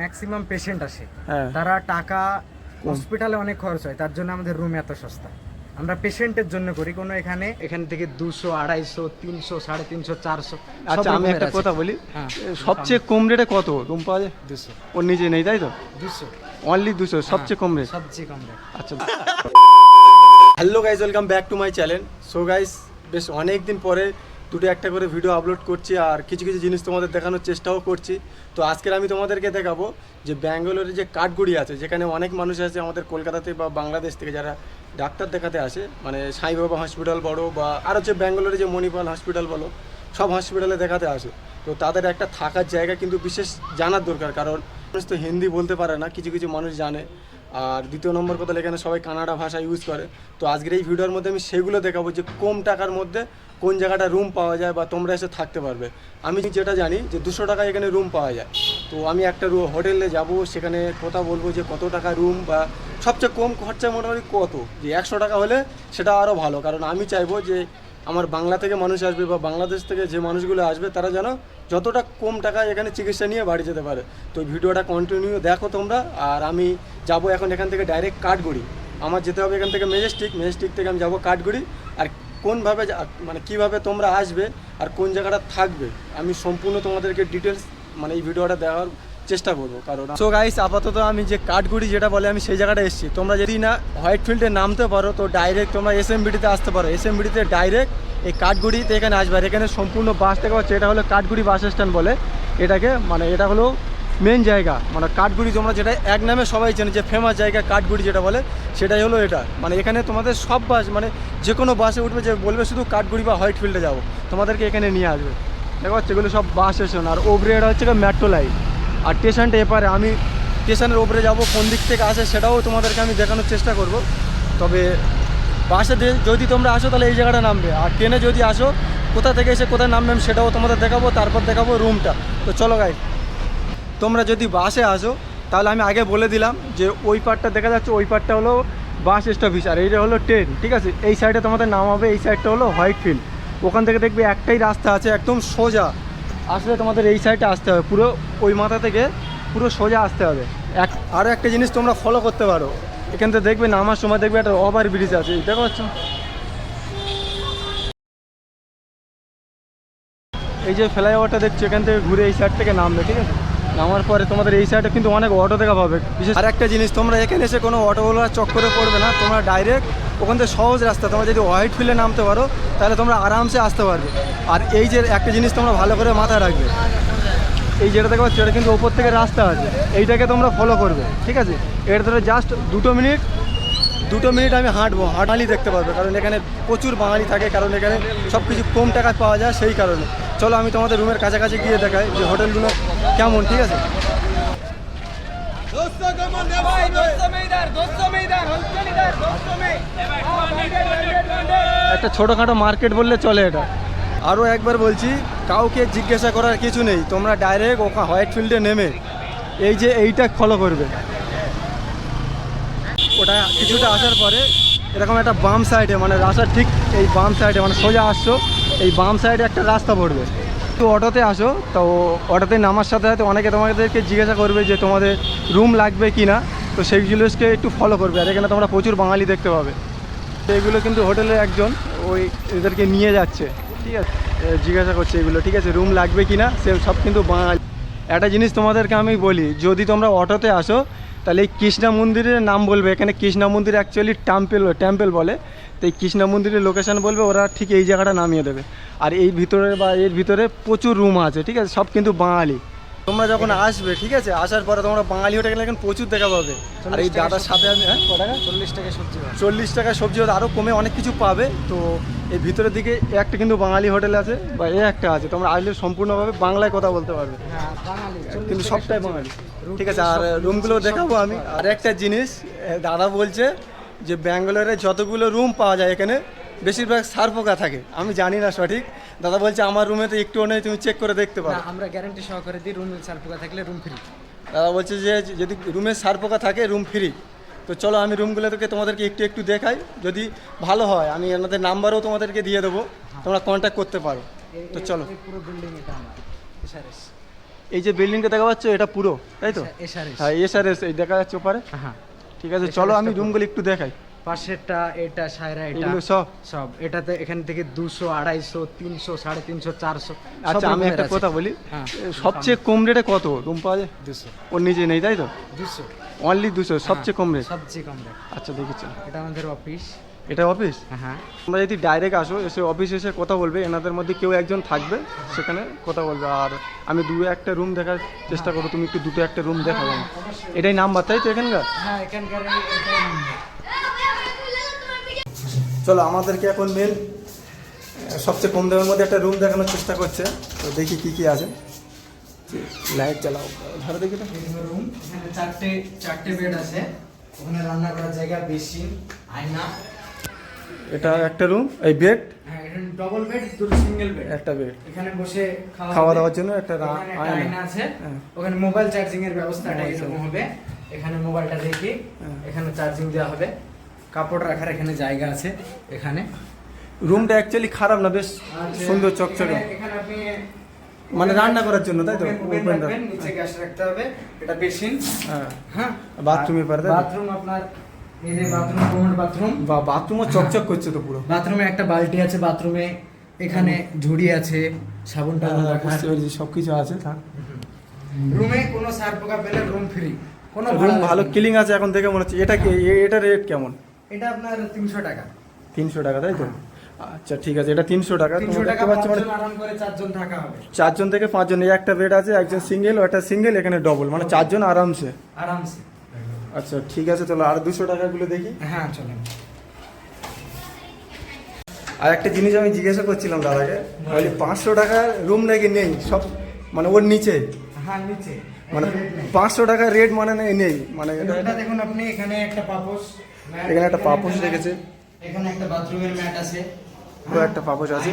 Maximum patient আসে। হ্যাঁ। তারা টাকা হসপিটালে অনেক খরচ হয় তার জন্য আমাদের রুম এত সস্তা। আমরা পেশেন্টের জন্য করি কোনো এখানে এখান থেকে দুশো আড়াইশো তিনশো সাড়ে তিনশো চারশো আচ্ছা আমি একটা কথা বলি। হ্যাঁ। সবচেয়ে কম রেটে কত? রুম পাওয়া যায়? দুশো। ওর নিজে নেই তাই তো? দুশো। অনলি দুশো সবচেয়ে কম রেট সবচেয়ে কম রেট আচ্ছা। Hello guys welcome back to my channel so guys বেশ অনেক দিন পরে দুটো একটা করে ভিডিও আপলোড করছি আর কিছু কিছু জিনিস তোমাদের দেখানোর চেষ্টাও করছি। তো আজকের আমি তোমাদেরকে দেখাবো যে ব্যাঙ্গালোরে যে কাঠগুড়ি আছে, যেখানে অনেক মানুষ আছে আমাদের কলকাতাতে বা বাংলাদেশ থেকে যারা ডাক্তার দেখাতে আসে মানে সাইবাবা হসপিটাল বলো বা আর হচ্ছে ব্যাঙ্গালোরে যে মণিপাল হসপিটাল বলো, সব হসপিটালে দেখাতে আসে। তো তাদের একটা থাকার জায়গা কিন্তু বিশেষ জানার দরকার, কারণ মানুষ তো হিন্দি বলতে পারে না, কিছু কিছু মানুষ জানে। আর দ্বিতীয় নম্বর কথা এখানে সবাই কানাডা ভাষা ইউজ করে। তো আজকের এই ভিডিওর মধ্যে আমি সেগুলো দেখাবো যে কম টাকার মধ্যে কোন জায়গাটা রুম পাওয়া যায় বা তোমরা এসে থাকতে পারবে। আমি যেটা জানি যে দুশো টাকায় এখানে রুম পাওয়া যায়। তো আমি একটা হোটেলে যাব, সেখানে কথা বলব যে কত টাকা রুম বা সবচেয়ে কম খরচা মোটামুটি কত? যে একশো টাকা হলে সেটা আরও ভালো। কারণ আমি চাইব যে আমার বাংলা থেকে মানুষ আসবে বা বাংলাদেশ থেকে যে মানুষগুলো আসবে, তারা যেন যতটা কম টাকায় এখানে চিকিৎসা নিয়ে বাড়ি যেতে পারে। তো ভিডিওটা কন্টিনিউ দেখো তোমরা। আর আমি যাব এখন এখান থেকে ডাইরেক্ট কাঠগুড়ি। আমার যেতে হবে এখান থেকে মেজেস্টিক মেজেস্টিক থেকে আমি যাব কাঠগুড়ি। আর কোনভাবে মানে কীভাবে তোমরা আসবে আর কোন জায়গাটা থাকবে, আমি সম্পূর্ণ তোমাদেরকে ডিটেলস মানে এই ভিডিওটা দেওয়ার চেষ্টা করব কারণ সো গাইস আপাতত আমি যে কাঠগুড়ি যেটা বলে আমি সেই জায়গাটা এসেছি। তোমরা যদি না হোয়াইট ফিল্ডে নামতে পারো, তো ডাইরেক্ট তোমরা এস এম বিডিতে আসতে পারো। এস এম বিডিতে ডাইরেক্ট এই কাঠগুড়িতে এখানে আসবে। আর এখানে সম্পূর্ণ বাস দেখা হচ্ছে এটা হলো কাঠগুড়ি বাস স্ট্যান্ড বলে। এটাকে মানে এটা হলো মেন জায়গা মানে কাঠগুড়ি তোমরা যেটা, এক নামে সবাই চেনে যে ফেমাস জায়গা কাঠগুড়ি যেটা বলে, সেটাই হলো এটা। মানে এখানে তোমাদের সব বাস মানে যে কোনো বাসে উঠবে, যে বলবে শুধু কাঠগুড়ি বা হোয়াইট ফিল্ডে যাব, তোমাদেরকে এখানে নিয়ে আসবে। দেখো এগুলো সব বাস স্টেশন, আর ওপরে এটা হচ্ছে মেট্রো লাইন আর স্টেশনটা এপারে, আমি স্টেশনের ওপরে যাব, কোন দিক থেকে আসে সেটাও তোমাদেরকে আমি দেখানোর চেষ্টা করব। তবে বাসে যদি তোমরা আসো, তাহলে এই জায়গাটা নামবে। আর ট্রেনে যদি আসো, কোথা থেকে এসে কোথায় নামবে সেটাও তোমাদের দেখাবো, তারপর দেখাবো রুমটা তো চলো গাই তোমরা যদি বাসে আসো, তাহলে আমি আগে বলে দিলাম যে ওই পার্টটা দেখা যাচ্ছে, ওই পার্টটা হলো বাস স্টপেজ, আর এইটা হলো ট্রেন, ঠিক আছে? এই সাইডে তোমাদের নাম হবে, এই সাইডটা হলো হোয়াইট ফিল্ড। ওখান থেকে দেখবে একটাই রাস্তা আছে, একদম সোজা। আসলে তোমাদের এই সাইডে আসতে হবে, পুরো ওই মাথা থেকে পুরো সোজা আসতে হবে। এক আরও একটা জিনিস তোমরা ফলো করতে পারো। এখান থেকে দেখবে নামার সময় দেখবে একটা ওভার ব্রিজ আছে, দেখো। পাচ্ছ এই যে ফ্লাইওভারটা দেখছ, এখান থেকে ঘুরে এই সাইড থেকে নামবে, ঠিক আছে? নামার পরে তোমাদের এই সাইডে কিন্তু অনেক অটো দেখা পাবে। বিশেষ আর একটা জিনিস, তোমরা এখানে এসে কোনো অটোওয়ালার চক্করে পড়বে না। তোমরা ডাইরেক্ট ওখান থেকে সহজ রাস্তা, তোমরা যদি হোয়াইট ফিল্ডে নামতে পারো, তাহলে তোমরা আরামসে আসতে পারবে। আর এই যে একটা জিনিস তোমরা ভালো করে মাথায় রাখবে, এই যেটা পাচ্ছ, এটা কিন্তু ওপর থেকে রাস্তা আছে। এইটাকে তোমরা ফলো করবে, ঠিক আছে? এটা ধরে জাস্ট দুটো মিনিট দুটো মিনিট আমি হাঁটবো। হাঁটালি দেখতে পারবে, কারণ এখানে প্রচুর বাঙালি থাকে, কারণ এখানে সব কিছু কম টাকায় পাওয়া যায় সেই কারণে। চলো আমি তোমাদের রুমের কাছাকাছি গিয়ে দেখাই যে হোটেলগুলো কেমন, ঠিক আছে? একটা ছোটোখাটো মার্কেট বললে চলে এটা। আরও একবার বলছি, কাউকে জিজ্ঞাসা করার কিছু নেই, তোমরা ডাইরেক্ট ওখা হোয়াইট ফিল্ডে নেমে এই যে এইটা ফলো করবে। ওটা কিছুটা আসার পরে এরকম একটা বাম সাইডে মানে রাস্তার ঠিক এই বাম সাইডে মানে সোজা আসছো এই বাম সাইডে একটা রাস্তা পড়বে। তো অটোতে আসো, তো অটোতে নামার সাথে সাথে অনেকে তোমাদেরকে জিজ্ঞাসা করবে যে তোমাদের রুম লাগবে কি না তো সেইগুলোকে একটু ফলো করবে। আর এখানে তোমরা প্রচুর বাঙালি দেখতে পাবে। তো এগুলো কিন্তু হোটেলে একজন, ওই এদেরকে নিয়ে যাচ্ছে। ঠিক আছে? জিজ্ঞাসা করছে এগুলো, ঠিক আছে রুম লাগবে কি না সে সব কিন্তু বাঙালি। একটা জিনিস তোমাদেরকে আমি বলি, যদি তোমরা অটোতে আসো, তাহলে এই কৃষ্ণা মন্দিরের নাম বলবে। এখানে কৃষ্ণা মন্দির অ্যাকচুয়ালি টেম্পেল টেম্পেল বলে। তো এই কৃষ্ণা মন্দিরের লোকেশান বলবে ওরা ঠিক এই জায়গাটা নামিয়ে দেবে। আর এই ভিতরে বা এর ভিতরে প্রচুর রুম আছে ঠিক আছে? সব কিন্তু বাঙালি। তোমরা যখন আসবে ঠিক আছে? আসার পরে তোমরা বাঙালি হোটেল গেলে এখন প্রচুর দেখা পাবে। আর এই দাদার সাথে আমি হ্যাঁ? টাকা চল্লিশ টাকা সবজি। চল্লিশ টাকা সবজি হতে আরও কমে অনেক কিছু পাবে। তো এই ভিতরের দিকে একটা কিন্তু বাঙালি হোটেল আছে বা এ একটা আছে। তোমরা আসলে সম্পূর্ণভাবে বাংলায় কথা বলতে পারবে। হ্যাঁ কিন্তু সবটাই বাঙালি। ঠিক আছে আর রুমগুলো দেখাবো আমি। আর একটা জিনিস দাদা বলছে যে ব্যাঙ্গালোরে যতগুলো রুম পাওয়া যায় এখানে বেশিরভাগ সার পোকা থাকে। আমি জানি না সঠিক। দাদা বলছে আমার রুমে তো একটুও নেই তুমি চেক করে দেখতে পারো। আমরা গ্যারান্টি সহকারে দিই রুম সার পোকা থাকলে রুম ফ্রি দাদা বলছে যে যদি রুমে সার পোকা থাকে রুম ফ্রি তো চলো আমি রুমগুলো থেকে তোমাদেরকে একটু একটু দেখাই। যদি ভালো হয় আমি এনাদের নাম্বারও তোমাদেরকে দিয়ে দেবো। তোমরা কন্ট্যাক্ট করতে পারো। তো চলো। পুরো বিল্ডিং এটা আমার এই যে বিল্ডিংটা দেখা পাচ্ছ এটা পুরো তাই তো? এসআরএস হ্যাঁ এসআরএস এই দেখা যাচ্ছে ওপারে। হ্যাঁ। ঠিক আছে চলো আমি রুমগুলো একটু দেখাই। পাশেরটা এটা সায়রা এটা। এগুলো সব। সব। এটাতে এখান থেকে দুশো আড়াইশো তিনশো সাড়ে তিনশো চারশো আচ্ছা আমি একটা কথা বলি। হ্যাঁ। সবচেয়ে কম রেটে কত? রুম পাওয়া যায়? দুশো। ওর নিজে নেই তাই তো? দুশো। অনলি দুশো সবচেয়ে কম রেট সবচেয়ে কম রেট আচ্ছা দেখেছি। এটা আমাদের অফিস এটা অফিস হ্যাঁ তোমরা যদি ডাইরেক্ট আসো এসে অফিস এসে কথা বলবে এনাদের মধ্যে কেউ একজন থাকবে সেখানে কথা বলবে। আর আমি দু একটা রুম দেখার চেষ্টা করব তুমি একটু দুটো একটা রুম দেখাবো। এটাই নাম্বার তাই তো এখানকার? হ্যাঁ এখানকার চলো আমাদেরকে এখন মেন সবচেয়ে কম দামের মধ্যে একটা রুম দেখানোর চেষ্টা করছে। তো দেখি কি কি আছে। লাইট চালাও ধরো দেখি তো। রুম চারটে চারটে বেড আছে। ওখানে রান্না করার জায়গা বেসিন আয়না। এটা একটা রুম এই বেড ডবল বেড দুটো সিঙ্গেল বেড একটা বেড এখানে বসে খাওয়া দাওয়ার জন্য একটা আয়না। আছে। হ্যাঁ। ওখানে মোবাইল চার্জিং এর ব্যবস্থাটা এরকম হবে। এখানে মোবাইলটা রেখে হ্যাঁ। এখানে চার্জিং দেওয়া হবে। কাপড় রাখার এখানে জায়গা আছে এখানে। রুমটা অ্যাকচুয়ালি খারাপ না বেশ সুন্দর চকচকে। এখানে- আপনি মানে রান্না করার জন্য তাই তো? রাখবেন, নিচে গ্যাস রাখতে হবে। এটা বেসিন। হ্যাঁ। হ্যাঁ। বাথরুমের পারে? বাথরুম আপনার এই যে বাথরুম কোমর বাথরুম বা বাথরুমও চকচক করছে তো পুরো। বাথরুমে একটা বালতি আছে বাথরুমে এখানে ঝুড়ি আছে সাবুন টাবুন রাখার বুঝতে পেরেছি সব কিছু আছে থাক। রুমে কোনো সার পোকা পেলে রুম ফ্রি কোনো রুম ভালো কিলিং আছে এখন দেখে মনে হচ্ছে এটা কি এটা রেট কেমন? এটা আপনার তিনশো টাকা। তিনশো টাকা তাই তো? আচ্ছা ঠিক আছে এটা তিনশো টাকা। তিনশো টাকা মানে চারজন থাকা হবে। চারজন থেকে পাঁচজন এই একটা বেড আছে একজন সিঙ্গেল ও একটা সিঙ্গেল এখানে ডবল মানে চারজন আরামসে। আরামসে। আচ্ছা ঠিক আছে চলো আর দুশো টাকাগুলো দেখি। হ্যাঁ চলেন। আর একটা জিনিস আমি জিজ্ঞাসা করছিলাম দাদাকে বলি পাঁচশো টাকার রুম নাকি নেই? সব মানে ওর নিচে। হ্যাঁ নিচে। মানে। পাঁচশো টাকার রেট মানে নেই নেই। মানে এটা- দেখুন আপনি এখানে একটা পাপোশ। এখানে একটা পাপোশ রেখেছে। এখানে একটা বাথরুমের ম্যাট আছে। পুরো একটা পাপোশ আছে।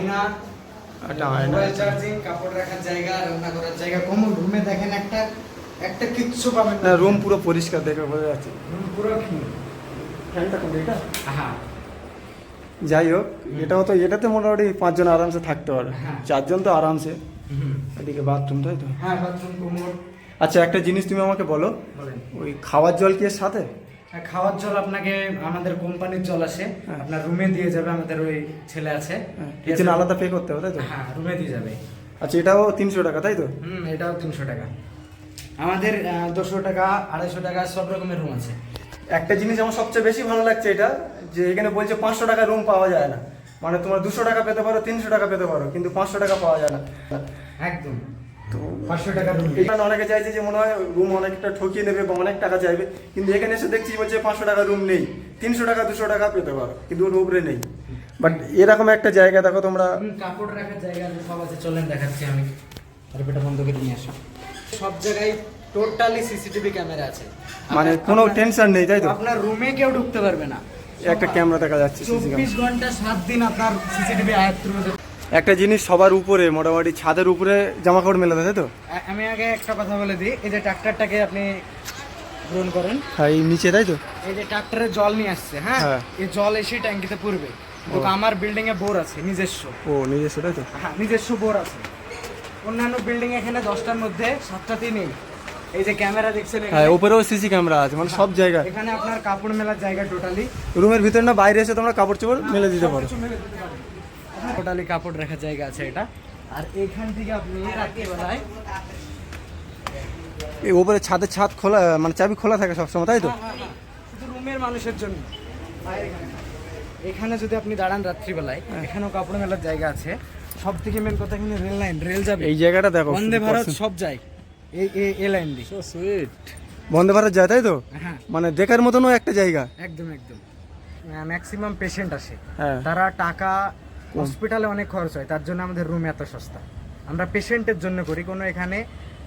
একটা আয়না চার্জিং কাপড় রাখার জায়গা রান্না করার জায়গা। কমন রুমে দেখেন একটা একটা কিচ্ছু পাবেন না। রুম পুরো পরিষ্কার দেখে বোঝা যাচ্ছে। রুম পুরো। ফ্যানটা কোনটা এটা? হ্যাঁ। যাই হোক এটাও তো এটাতে মোটামুটি পাঁচজন আরামসে থাকতে পারে। হ্যাঁ। চারজন তো আরামসে। এদিকে বাথরুম তাই তো? হ্যাঁ বাথরুম কোমর। আচ্ছা একটা জিনিস তুমি আমাকে বলো। ওই খাওয়ার জল কি এর সাথে? আর খাওয়ার জল আপনাকে আমাদের কোম্পানির জল আসে। হ্যাঁ। আপনার রুমে দিয়ে যাবে আমাদের ওই ছেলে আছে। জন্য আলাদা পে করতে হবে তাই তো? হ্যাঁ রুমে দিয়ে যাবে। আচ্ছা এটাও তিনশো টাকা তাই তো? হুম এটাও তিনশো টাকা। আমাদের দুশো টাকা আড়াইশো টাকা সব রকমের রুম আছে। একটা জিনিস আমার সবচেয়ে বেশি ভালো লাগছে এটা যে এখানে বলছে পাঁচশো টাকা রুম পাওয়া যায় না। মানে তোমার দুশো টাকা পেতে পারো তিনশো টাকা পেতে পারো কিন্তু পাঁচশো টাকা পাওয়া যায় না। একদম। তো পাঁচশো টাকা রুম এখানে অনেকে চাইছে যে মনে হয় রুম অনেকটা ঠকিয়ে নেবে বা অনেক টাকা চাইবে কিন্তু এখানে এসে দেখছি বলছে পাঁচশো টাকা রুম নেই। তিনশো টাকা দুশো টাকা পেতে পারো কিন্তু নেই। বাট এরকম একটা জায়গা দেখো তোমরা। কাপড় রাখার জায়গা সব আছে চলেন দেখাচ্ছি আমি। আর নিয়ে আসো। সব জায়গায় টোটালি সিসিটিভি ক্যামেরা আছে। মানে কোনো টেনশন নেই তাই তো? আপনার রুমে কেউ ঢুকতে পারবে না। একটা ক্যামেরা দেখা যাচ্ছে চব্বিশ ঘণ্টা সাত দিন আপনার সিসিটিভি আয়ত্তের মধ্যে একটা জিনিস সবার উপরে মোটামুটি ছাদের উপরে জামা কাপড় মেলা তাই তো? আমি আগে একটা কথা বলে দিই এই যে ট্রাক্টরটাকে আপনি গ্রহণ করেন। হ্যাঁ এই নিচে তাই তো? এই যে ট্রাক্টরে জল নিয়ে আসছে হ্যাঁ? হ্যাঁ। এই জল এসে ট্যাঙ্কিতে পড়বে তো আমার বিল্ডিং এ বোর আছে নিজস্ব। ও নিজস্ব তাই তো? হ্যাঁ নিজস্ব বোর আছে। অন্যান্য বিল্ডিং এখানে দশটার মধ্যে সাতটাতেই নেই। এই যে ক্যামেরা দেখছেন হ্যাঁ উপরেও সিসি ক্যামেরা আছে মানে সব জায়গায়। এখানে আপনার কাপড় মেলার জায়গা টোটালি রুমের ভিতরে না বাইরে এসে তোমরা কাপড় চোপড় মেলে দিতে পারো। টোটালি কাপড় রাখার জায়গা আছে এটা। আর এখান থেকে আপনি রাত্রিবেলায় এই উপরে ছাদের ছাদ খোলা মানে চাবি খোলা থাকে সবসময় তাই তো? হ্যাঁ, হ্যাঁ, হ্যাঁ। শুধু রুমের মানুষের জন্য। বাইরে এখানে যদি আপনি দাঁড়ান রাত্রিবেলায় হ্যাঁ। এখানেও কাপড় মেলার জায়গা আছে। সব থেকে মেন কথা কিন্তু রেল লাইন রেল যাবে। এই জায়গাটা দেখো বন্দে ভারত সব যায়। এই এই- এই লাইন দিয়ে। সুইট বন্দে ভারত যায় তাই তো? হ্যাঁ। মানে দেখার মতনও একটা জায়গা। একদম একদম। ম্যাক্সিমাম পেশেন্ট আসে। হ্যাঁ। তারা টাকা হসপিটালে অনেক খরচ হয় তার জন্য আমাদের রুম এত সস্তা। আমরা পেশেন্টের জন্য করি কোনো এখানে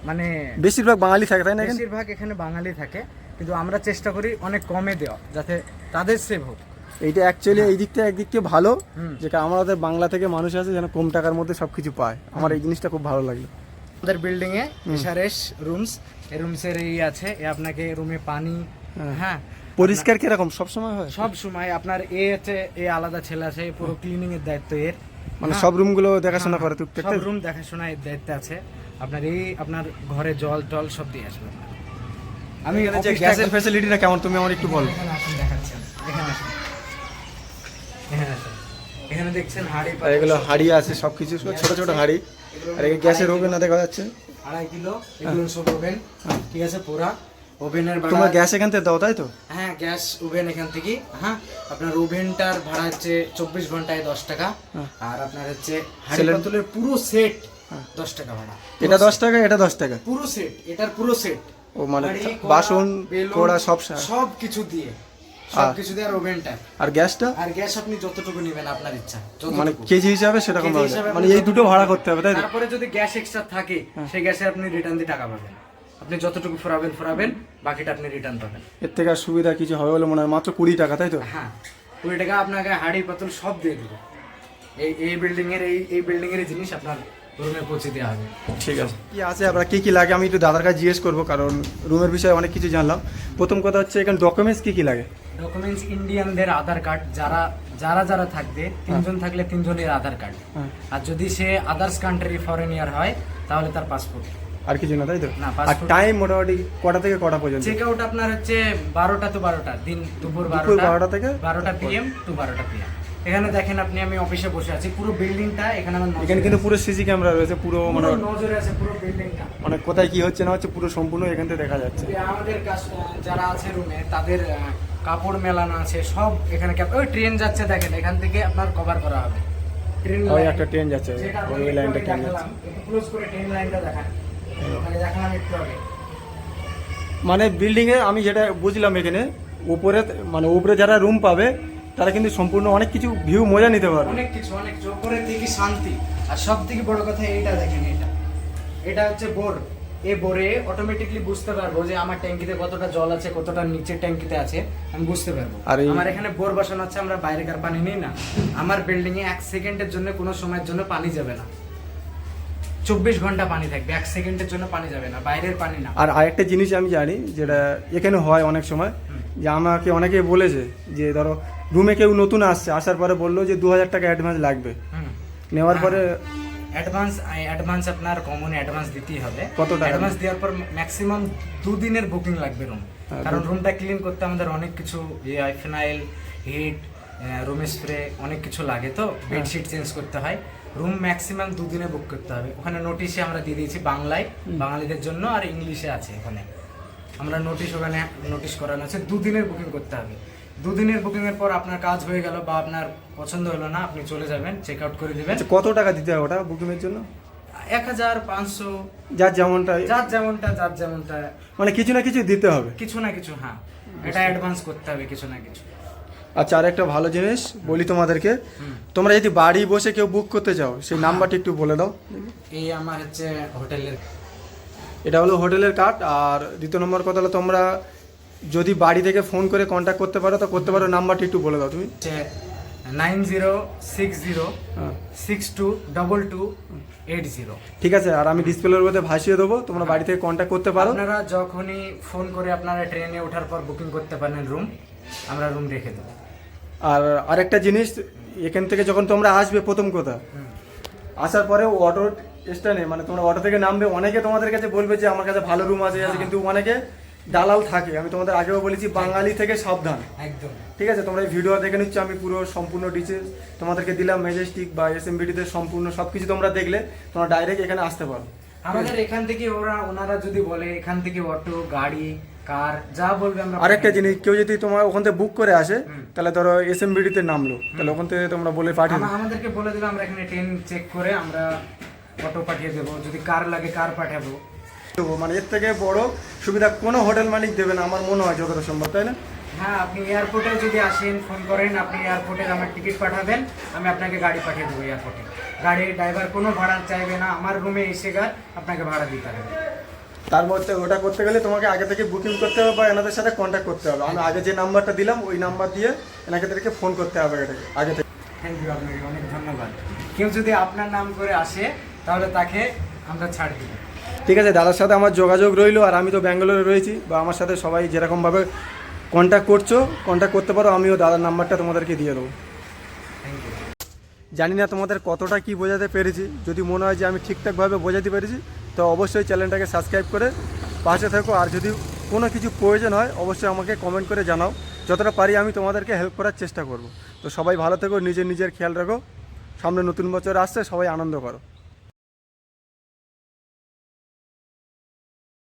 মানে বেশিরভাগ বাঙালি থাকে তাই না বেশিরভাগ এখানে বাঙালি থাকে কিন্তু আমরা চেষ্টা করি অনেক কমে দেওয়া যাতে তাদের সেভ হোক। এইটা অ্যাকচুয়ালি এই দিকটা একদিক থেকে ভালো। যে আমাদের বাংলা থেকে মানুষ আছে যেন কম টাকার মধ্যে সবকিছু পায়। আমার এই জিনিসটা খুব ভালো লাগল। আমাদের বিল্ডিং এ এসআরএস রুমস এই রুমসের এই আছে এ আপনাকে রুমে পানি হ্যাঁ। হ্যাঁ। পরিষ্কার কীরকম? সবসময় হয়? সব সময়। আপনার এ আছে এ আলাদা ছেলে আছে পুরো ক্লিনিং এর দায়িত্ব এর। মানে হ্যাঁ। সব রুমগুলো দেখাশোনা করে টুকটাক সব? রুম দেখাশোনা এর দায়িত্ব আছে। আপনার এই আপনার ঘরে জল টল সব দিয়ে আসবে। আমি এখানে যে গ্যাসের ফ্যাসিলিটিটা কেমন তুমি আমার একটু বলো। এখানে আসুন দেখাচ্ছি। এখানে আসুন। এখানে এখানে দেখছেন হাড়ি আর এগুলো হাড়ি আছে সব কিছু ছোট ছোট হাড়ি। আর এই গ্যাসের ওভেন না দেখা যাচ্ছে? আড়াই কিলো এগুলো সব ওভেন। ঠিক আছে পুরা ওভেনের তোমরা ভাড়া গ্যাস এখান থেকে দাও তাই তো? হ্যাঁ গ্যাস ওভেন এখান থেকে। হ্যাঁ আপনার ওভেনটার ভাড়া হচ্ছে চব্বিশ ঘন্টায় দশ টাকা। আর আপনার হচ্ছে হাড়ি পাতুলের পুরো সেট দশ টাকা ভাড়া। এটা দশ টাকা এটা দশ টাকা? পুরো সেট এটার পুরো সেট। ও মানে বাসন কড়া সব সব কিছু দিয়ে। সব দিয়ে আর ওভেনটা আর গ্যাসটা? আর গ্যাস আপনি যতটুকু নেবেন আপনার ইচ্ছা মানে কেজি হিসাবে সেরকম। মানে এই দুটো ভাড়া করতে হবে তাই তারপরে যদি গ্যাস এক্সট্রা থাকে সেই গ্যাসে আপনি রিটার্ন দিয়ে টাকা পাবেন। আপনি যতটুকু ফুরাবেন ফুরাবেন বাকিটা আপনি রিটার্ন পাবেন। এর থেকে আর সুবিধা কিছু হবে বলে মনে হয়। মাত্র কুড়ি টাকা তাই তো? হ্যাঁ কুড়ি টাকা আপনাকে হাড়ি পাতল সব দিয়ে দেবো। এই এই বিল্ডিং এর এই এই বিল্ডিং এর জিনিস আপনার রুমে পৌঁছে দেওয়া হবে। ঠিক আছে। কি আছে? আপনার কি কি লাগে? আমি একটু দাদার কাছে জিজ্ঞেস করব কারণ রুমের বিষয়ে অনেক কিছু জানলাম। প্রথম কথা হচ্ছে এখানে ডকুমেন্টস কি কি লাগে? ডকুমেন্টস ইন্ডিয়ানদের আধার কার্ড যারা যারা যারা থাকবে তিনজন থাকলে তিনজনের আধার কার্ড। হ্যাঁ। আর যদি সে আদার্স কান্ট্রি ফরেনিয়ার হয় তাহলে তার পাসপোর্ট আর কিছু না তাই তো? আর টাইম মোটামুটি কটা থেকে কটা পর্যন্ত? চেক আউট আপনার হচ্ছে বারোটা তো বারোটা দিন দুপুর দুপুর বারোটা। থেকে? বারোটা পিএম টু বারোটা পিএম এখানে দেখেন আপনি আমি অফিসে বসে আছি। পুরো বিল্ডিংটা এখানে আমার এখানে কিন্তু পুরো সিসি ক্যামেরা রয়েছে পুরো মানে নজরে আছে পুরো বিল্ডিংটা মানে কোথায় কি হচ্ছে না হচ্ছে পুরো সম্পূর্ণ এখান থেকে দেখা যাচ্ছে। আমাদের যারা আছে রুমে তাদের কাপড় মেলানো আছে সব এখানে ওই ট্রেন যাচ্ছে দেখেন এখান থেকে আপনার কভার করা হবে। ট্রেন ওই একটা ট্রেন যাচ্ছে ওই লাইনটা ট্রেন যাচ্ছে। ক্লোজ করে ট্রেন লাইনটা দেখান। ওখানে দেখালাম একটু আগে। মানে বিল্ডিং এ আমি যেটা বুঝলাম এখানে উপরে মানে উপরে যারা রুম পাবে তারা কিন্তু সম্পূর্ণ অনেক কিছু ভিউ মজা নিতে পারবে। অনেক কিছু অনেক কিছু। দিকে শান্তি। আর সব থেকে বড় কথা এইটা দেখেন এটা। এটা হচ্ছে বোর। এ বোরে অটোমেটিকলি বুঝতে পারব যে আমার ট্যাঙ্কিতে কতটা জল আছে কতটা নিচের ট্যাঙ্কিতে আছে আমি বুঝতে পারব। আর আমার এখানে বোর বসানো আছে আমরা বাইরেকার পানি নেই না। আমার বিল্ডিং এ এক সেকেন্ডের জন্য কোনো সময়ের জন্য পানি যাবে না। চব্বিশ ঘণ্টা পানি থাকবে এক সেকেন্ডের জন্য পানি যাবে না বাইরের পানি না। আর আরেকটা জিনিস আমি জানি যেটা এখানে হয় অনেক সময় যে আমাকে অনেকে বলেছে যে ধরো রুমে কেউ নতুন আসছে আসার পরে বলল যে দু হাজার টাকা অ্যাডভান্স লাগবে। নেওয়ার পরে অ্যাডভান্স অ্যাডভান্স আপনার কমন অ্যাডভান্স দিতেই হবে। কত টাকা? অ্যাডভান্স দেওয়ার পর ম্যাক্সিমাম দুদিনের বুকিং লাগবে রুম হ্যাঁ, কারণ রুমটা ক্লিন করতে আমাদের অনেক কিছু ইয়ে হয় ফিনাইল হিট রুম স্প্রে অনেক কিছু লাগে তো। হ্যাঁ। বেডশিট চেঞ্জ করতে হয়। রুম ম্যাক্সিমাম দুদিনে বুক করতে হবে। ওখানে নোটিশে আমরা দিয়ে দিয়েছি বাংলায়। বাঙালিদের জন্য আর ইংলিশে আছে ওখানে আমরা নোটিশ ওখানে নোটিশ করানো আছে। দুদিনের বুকিং করতে হবে। দুদিনের বুকিং এর পর আপনার কাজ হয়ে গেল বা আপনার পছন্দ হলো না আপনি চলে যাবেন চেক আউট করে দিবেন। আচ্ছা, কত টাকা দিতে হবে ওটা বুকিংয়ের জন্য? এক হাজার পাঁচশো। যার যেমনটা যার যেমনটা যার যেমনটা। মানে কিছু না কিছু দিতে হবে? কিছু না কিছু হ্যাঁ। এটা অ্যাডভান্স করতে হবে কিছু না কিছু। আচ্ছা আর একটা ভালো জিনিস বলি তোমাদেরকে। তোমরা যদি বাড়ি বসে কেউ বুক করতে চাও সেই নাম্বারটা একটু বলে দাও। এই আমার হচ্ছে হোটেলের এটা হলো হোটেলের কার্ড আর দ্বিতীয় নম্বর কথা হলো তোমরা যদি বাড়ি থেকে ফোন করে কন্ট্যাক্ট করতে পারো তো করতে পারো নাম্বারটি একটু বলে দাও তুমি। নাইন জিরো সিক্স জিরো হ্যাঁ। Six two double two eight zero ঠিক আছে আর আমি ডিসপ্লের মধ্যে ভাসিয়ে দেবো তোমরা বাড়ি থেকে কন্ট্যাক্ট করতে পারো। আপনারা যখনই ফোন করে আপনারা ট্রেনে ওঠার পর বুকিং করতে পারেন রুম আমরা রুম রেখে দেবো। আর আরেকটা জিনিস এখান থেকে যখন তোমরা আসবে প্রথম কথা আসার পরে অটো স্ট্যান্ডে মানে তোমরা অটো থেকে নামবে অনেকে তোমাদের কাছে বলবে যে আমার কাছে ভালো রুম আছে আছে কিন্তু অনেকে দালাল থাকে। আমি তোমাদের আগেও বলেছি বাঙালি থেকে সাবধান। একদম। ঠিক আছে? তোমরা এই ভিডিও দেখে নিচ্ছ আমি পুরো সম্পূর্ণ ডিটেলস তোমাদেরকে দিলাম মেজেস্টিক বা এস এসএমবিডিতে সম্পূর্ণ সব কিছু তোমরা দেখলে তোমরা ডাইরেক্ট এখানে আসতে পারো। আমাদের এখান থেকে ওরা ওনারা যদি বলে এখান থেকে অটো গাড়ি কার যা বলবে আমরা আরেকটা জিনিস কেউ যদি তোমার ওখান থেকে বুক করে আসে তাহলে ধরো এসএমবিডিতে নামলো তাহলে ওখান থেকে তোমরা বলে পাঠিয়ে আমাদেরকে বলে দিলে আমরা এখানে ট্রেন চেক করে আমরা অটো পাঠিয়ে দেবো। যদি কার লাগে কার পাঠাবো। মানে এর থেকে বড় সুবিধা কোনো হোটেল মালিক দেবে না আমার মনে হয় যতটা সম্ভব তাই না? হ্যাঁ আপনি এয়ারপোর্টে যদি আসেন ফোন করেন আপনি এয়ারপোর্টে আমার টিকিট পাঠাবেন আমি আপনাকে গাড়ি পাঠিয়ে দেবো এয়ারপোর্টে গাড়ির ড্রাইভার কোনো ভাড়া চাইবে না আমার রুমে এসে গার আপনাকে ভাড়া দিতে হবে। তার মধ্যে ওটা করতে গেলে তোমাকে আগে থেকে বুকিং করতে হবে বা এনাদের সাথে কন্ট্যাক্ট করতে হবে। আমি আগে যে নাম্বারটা দিলাম ওই নাম্বার দিয়ে এনাকে ফোন করতে হবে এটাকে আগে থেকে। থ্যাংক ইউ আপনাকে অনেক ধন্যবাদ। কেউ যদি আপনার নাম করে আসে তাহলে তাকে আমরা ছাড় দিব। ঠিক আছে, দাদার সাথে আমার যোগাযোগ রইল আর আমি তো ব্যাঙ্গালোরে রয়েছি বা আমার সাথে সবাই যেরকমভাবে কন্ট্যাক্ট করছ কন্ট্যাক্ট করতে পারো, আমিও দাদার নাম্বারটা তোমাদেরকে দিয়ে দেবো। জানি না তোমাদের কতটা কি বোঝাতে পেরেছি, যদি মনে হয় যে আমি ঠিকঠাকভাবে বোঝাতে পেরেছি, তো অবশ্যই চ্যানেলটাকে সাবস্ক্রাইব করে পাশে থাকো, আর যদি কোনো কিছু প্রয়োজন হয়, অবশ্যই আমাকে কমেন্ট করে জানাও। যতটা পারি আমি তোমাদেরকে হেল্প করার চেষ্টা করব। তো সবাই ভালো থেকো, নিজের নিজের খেয়াল রাখো। সামনে নতুন বছর আসছে, সবাই আনন্দ করো।